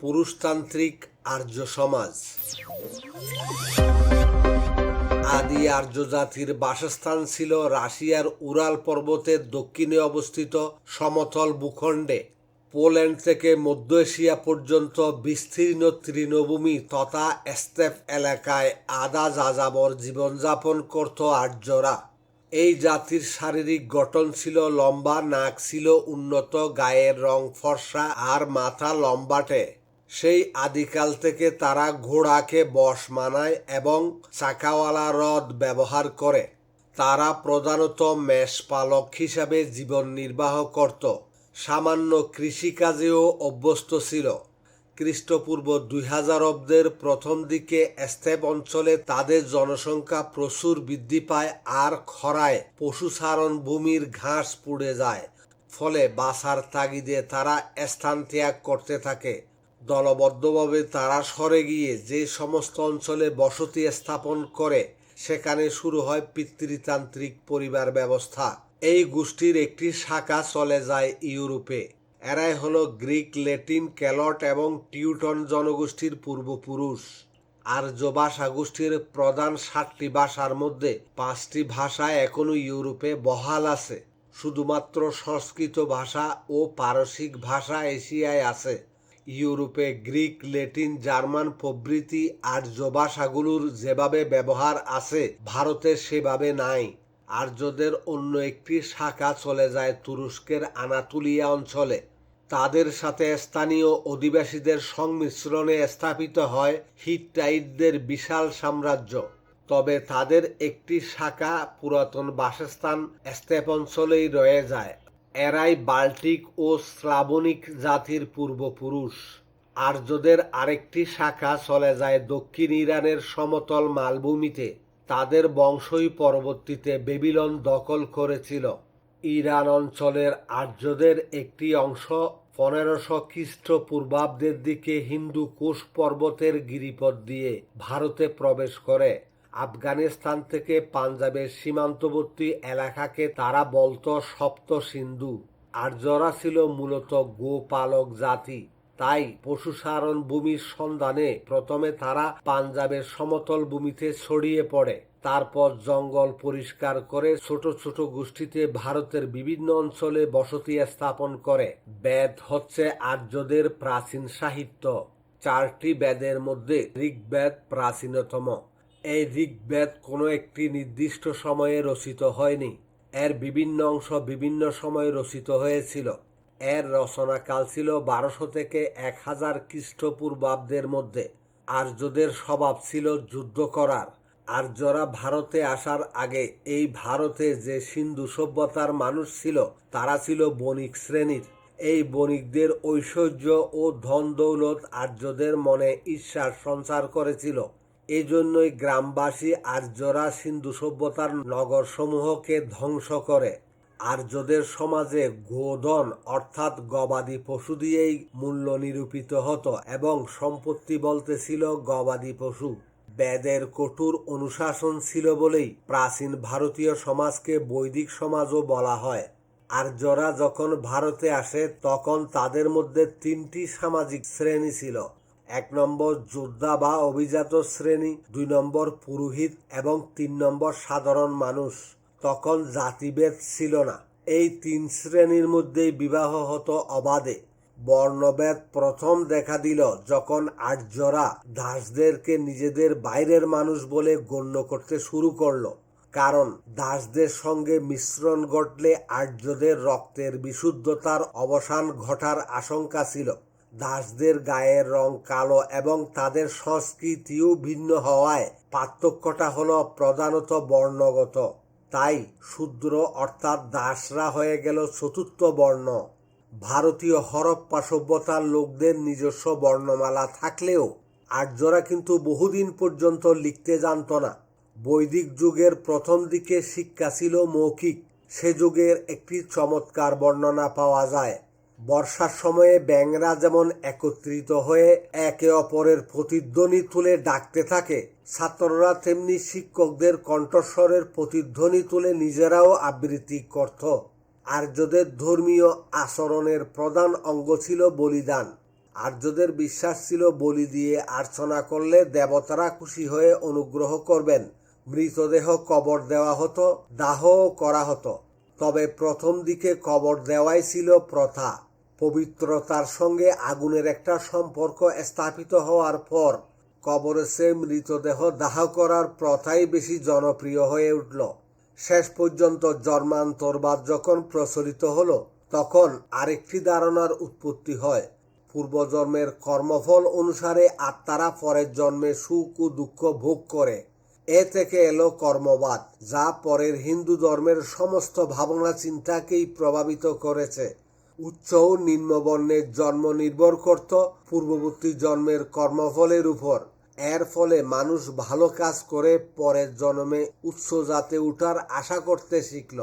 পুরুষতান্ত্রিক আর্য সমাজ। আদি আর্য জাতির বাসস্থান ছিল রাশিয়ার উরাল পর্বতের দক্ষিণে অবস্থিত সমতল ভূখণ্ডে। পোল্যান্ড থেকে মধ্য এশিয়া পর্যন্ত বিস্তীর্ণ তৃণভূমি তথা স্টেপ এলাকায় আদা যাযাবর জীবনযাপন করত আর্যরা। এই জাতির শারীরিক গঠন ছিল লম্বা, নাক ছিল উন্নত, গায়ের রং ফর্সা আর মাথা লম্বাটে। সেই আদিকাল থেকে তারা ঘোড়াকে বশ মানায় এবং চাকাওয়ালা রথ ব্যবহার করে। তারা প্রধানত মেষপালক হিসাবে জীবন নির্বাহ করত। সামান্য কৃষিকাজেও অভ্যস্ত ছিল। খ্রিস্টপূর্ব দুই হাজার অব্দের প্রথম দিকে স্টেপ অঞ্চলে তাদের জনসংখ্যা প্রচুর বৃদ্ধি পায় আর খরায় পশুচারণ ভূমির ঘাস পুড়ে যায়। ফলে বাসার তাগিদে তারা স্থান ত্যাগ করতে থাকে। দলবদ্ধভাবে তারা সরে গিয়ে যে সমস্ত অঞ্চলে বসতি স্থাপন করে, সেখানে শুরু হয় পিতৃতান্ত্রিক পরিবার ব্যবস্থা। এই গোষ্ঠীর একটি শাখা চলে যায় ইউরোপে। এরাই হলো গ্রিক, ল্যাটিন, ক্যালট এবং টিউটন জনগোষ্ঠীর পূর্বপুরুষ। আর্য ভাষা গোষ্ঠীর প্রধান সাতটি ভাষার মধ্যে পাঁচটি ভাষা এখনও ইউরোপে বহাল আছে। শুধুমাত্র সংস্কৃত ভাষা ও পারসিক ভাষা এশিয়ায় আছে। ইউরোপে গ্রিক, ল্যাটিন, জার্মান প্রভৃতি আর্য ভাষাগুলোর যেভাবে ব্যবহার আছে, ভারতে সেভাবে নাই। আর্যদের অন্য একটি শাখা চলে যায় তুরস্কের আনাতুলিয়া অঞ্চলে। তাদের সাথে স্থানীয় অধিবাসীদের সংমিশ্রণে স্থাপিত হয় হিটটাইটদের বিশাল সাম্রাজ্য। তবে তাদের একটি শাখা পুরাতন বাসস্থান স্টেপ অঞ্চলেই রয়ে যায়। এরাই বাল্টিক ও স্লাবনিক জাতির পূর্বপুরুষ। আর্যদের আরেকটি শাখা চলে যায় দক্ষিণ ইরানের সমতল মালভূমিতে। তাদের বংশই পরবর্তীতে বেবিলন দখল করেছিল। ইরান অঞ্চলের আর্যদের একটি অংশ পনেরোশো খ্রিস্টপূর্বাব্দের দিকে হিন্দু কোষ পর্বতের গিরিপথ দিয়ে ভারতে প্রবেশ করে। আফগানিস্তান থেকে পাঞ্জাবের সীমান্তবর্তী এলাকাকে তারা বলতো সপ্ত সিন্ধু। আর্যরা ছিল মূলত গোপালক জাতি। তাই পশুসারণ ভূমির সন্ধানে প্রথমে তারা পাঞ্জাবের সমতল ভূমিতে ছড়িয়ে পড়ে। তারপর জঙ্গল পরিষ্কার করে ছোট ছোট গোষ্ঠীতে ভারতের বিভিন্ন অঞ্চলে বসতি স্থাপন করে। বেদ হচ্ছে আর্যদের প্রাচীন সাহিত্য। চারটি বেদের মধ্যে ঋগ্বেদ প্রাচীনতম। এই ঋগ্বেদ কোনো একটি নির্দিষ্ট সময়ে রচিত হয়নি। এর বিভিন্ন অংশ বিভিন্ন সময়ে রচিত হয়েছিল। এর রচনাকাল ছিল বারোশো থেকে এক হাজার খ্রিস্টপূর্বাব্দের মধ্যে। আর্যদের স্বভাব ছিল যুদ্ধ করার। আর্যরা ভারতে আসার আগে এই ভারতে যে সিন্ধু সভ্যতার মানুষ ছিল, তারা ছিল বণিক শ্রেণির। এই বণিকদের ঐশ্বর্য ও ধন দৌলত আর্যদের মনে ঈর্ষার সঞ্চার করেছিল। এই জন্যই গ্রামবাসী আর্যরা সিন্ধু সভ্যতার নগরসমূহকে ধ্বংস করে। আর্যদের সমাজে গোধন অর্থাৎ গবাদি পশু দিয়েই মূল্য নিরূপিত হতো এবং সম্পত্তি বলতে ছিল গবাদি পশু। বেদের কঠোর অনুশাসন ছিল বলেই প্রাচীন ভারতীয় সমাজকে বৈদিক সমাজও বলা হয়। আর্যরা যখন ভারতে আসে, তখন তাদের মধ্যে তিনটি সামাজিক শ্রেণি ছিল। এক নম্বর যোদ্ধা বা অভিজাত শ্রেণি, দুই নম্বর পুরোহিত এবং তিন নম্বর সাধারণ মানুষ। তখন জাতিভেদ ছিল না। এই তিন শ্রেণির মধ্যেই বিবাহ হতো অবাধে। বর্ণভেদ প্রথম দেখা দিল যখন আর্যরা দাসদেরকে নিজেদের বাইরের মানুষ বলে গণ্য করতে শুরু করল। কারণ দাসদের সঙ্গে মিশ্রণ ঘটলে আর্যদের রক্তের বিশুদ্ধতার অবসান ঘটার আশঙ্কা ছিল। দাসদের গায়ের রং কালো এবং তাদের সংস্কৃতিও ভিন্ন হওয়ায় পার্থক্যটা হলো প্রধানত বর্ণগত। তাই শূদ্র অর্থাৎ দাসরা হয়ে গেল চতুর্থ বর্ণ। ভারতীয় হরপ্পা সভ্যতার লোকদের নিজস্ব বর্ণমালা থাকলেও আর্যরা কিন্তু বহুদিন পর্যন্ত লিখতে জানত না। বৈদিক যুগের প্রথম দিকে শিক্ষা ছিল মৌখিক, সে যুগের একটি চমৎকার বর্ণনা পাওয়া যায়। বর্ষার সময়ে ব্যাংরা যেমন একত্রিত হয়ে একে অপরের প্রতিধ্বনি তুলে ডাকতে থাকে, ছাত্ররা তেমনি শিক্ষকদের কণ্ঠস্বরের প্রতিধ্বনি তুলে নিজেরাও আবৃত্তি করত। আর্যদের ধর্মীয় আচরণের প্রধান অঙ্গ ছিল বলিদান। আর্যদের বিশ্বাস ছিল বলি দিয়ে আর্চনা করলে দেবতারা খুশি হয়ে অনুগ্রহ করবেন, মৃতদেহ কবর দেওয়া হতো দাহও করা হতো। তবে প্রথম দিকে কবর দেওয়াই ছিল প্রথা। পবিত্রতার সঙ্গে আগুনের একটা সম্পর্ক স্থাপিত হওয়ার পর কবরে সে মৃতদেহ দাহ করার প্রথাই বেশি জনপ্রিয় হয়ে উঠল। শেষ পর্যন্ত জন্মান্তরবাদ যখন প্রচলিত হলো, তখন আরেকটি ধারণার উৎপত্তি হয়। পূর্বজন্মের কর্মফল অনুসারে আত্মারা পরের জন্মে সুখ ও দুঃখ ভোগ করে। এ থেকে এলো কর্মবাদ, যা পরের হিন্দু ধর্মের সমস্ত ভাবনা চিন্তাকেই প্রভাবিত করেছে। উচ্চ ও নিম্নবর্ণের জন্ম নির্ভর করত পূর্ববর্তী জন্মের কর্মফলের উপর। এর ফলে মানুষ ভালো কাজ করে পরের জন্মে উচ্চ জাতে উঠার আশা করতে শিখল।